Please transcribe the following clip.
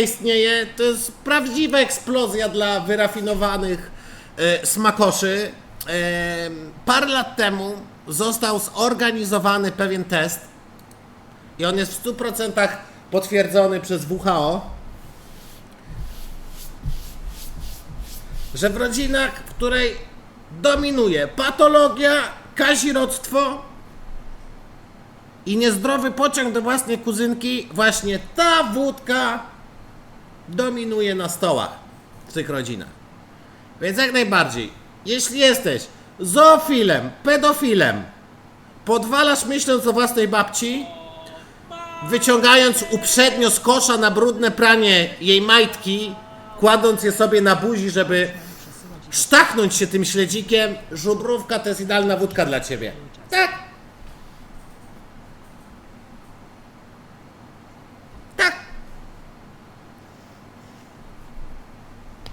istnieje, to jest prawdziwa eksplozja dla wyrafinowanych e, smakoszy. E, parę lat temu został zorganizowany pewien test i on jest w 100% potwierdzony przez WHO, że w rodzinach, w której dominuje patologia, kazirodztwo i niezdrowy pociąg do własnej kuzynki, właśnie ta wódka dominuje na stołach w tych rodzinach. Więc jak najbardziej, jeśli jesteś zoofilem, pedofilem, podwalasz myśląc o własnej babci, wyciągając uprzednio z kosza na brudne pranie jej majtki, kładąc je sobie na buzi, żeby sztachnąć się tym śledzikiem, żubrówka to jest idealna wódka dla ciebie. Tak,